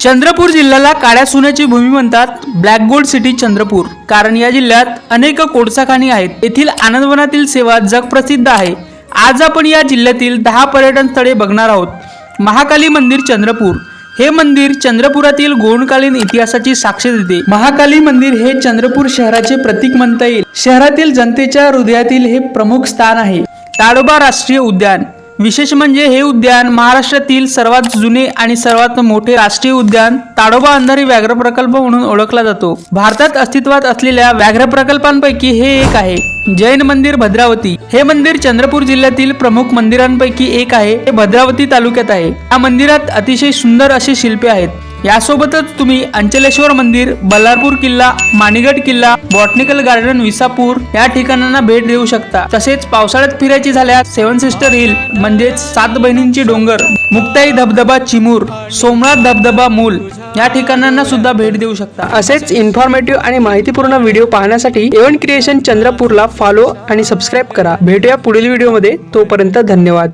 चंद्रपूर जिल्ह्याला काळ्या सोन्याची भूमी म्हणतात ब्लॅक गोल्ड सिटी चंद्रपूर. कारण या जिल्ह्यात अनेक कोळसा खाणी आहेत. येथील आनंदवनातील सेवा जगप्रसिद्ध आहे. आज आपण या जिल्ह्यातील दहा पर्यटन स्थळे बघणार आहोत. महाकाली मंदिर चंद्रपूर. हे मंदिर चंद्रपुरातील गोंडकालीन इतिहासाची साक्ष देते. महाकाली मंदिर हे चंद्रपूर शहराचे प्रतीक म्हणता येईल. शहरातील जनतेच्या हृदयातील हे प्रमुख स्थान आहे. ताडोबा राष्ट्रीय उद्यान. विशेष म्हणजे हे उद्यान महाराष्ट्रातील सर्वात जुने आणि सर्वात मोठे राष्ट्रीय उद्यान ताडोबा अंधारी व्याघ्र प्रकल्प म्हणून ओळखला जातो. भारतात अस्तित्वात असलेल्या व्याघ्र प्रकल्पांपैकी हे एक आहे. जैन मंदिर भद्रावती. हे मंदिर चंद्रपूर जिल्ह्यातील प्रमुख मंदिरांपैकी एक आहे. हे भद्रावती तालुक्यात आहे. या मंदिरात अतिशय सुंदर अशी शिल्पे आहेत. यासोबतच तुम्ही अंचलेश्वर मंदिर बल्लारपूर किल्ला माणिगड किल्ला बॉटनिकल गार्डन विसापूर या ठिकाणांना भेट देऊ शकता. तसेच पावसाळ्यात फिरायची झाल्यास सेवन सिस्टर हिल म्हणजेच सात बहिणींची डोंगर मुक्ताई धबधबा चिमूर सोमनाथ धबधबा मूल या ठिकाणांना सुद्धा भेट देऊ शकता. असेच इन्फॉर्मेटिव्ह आणि माहितीपूर्ण व्हिडिओ पाहण्यासाठी एव्हन क्रिएशन चंद्रपूरला फॉलो आणि सबस्क्राईब करा. भेटूया पुढील व्हिडिओमध्ये तोपर्यंत धन्यवाद.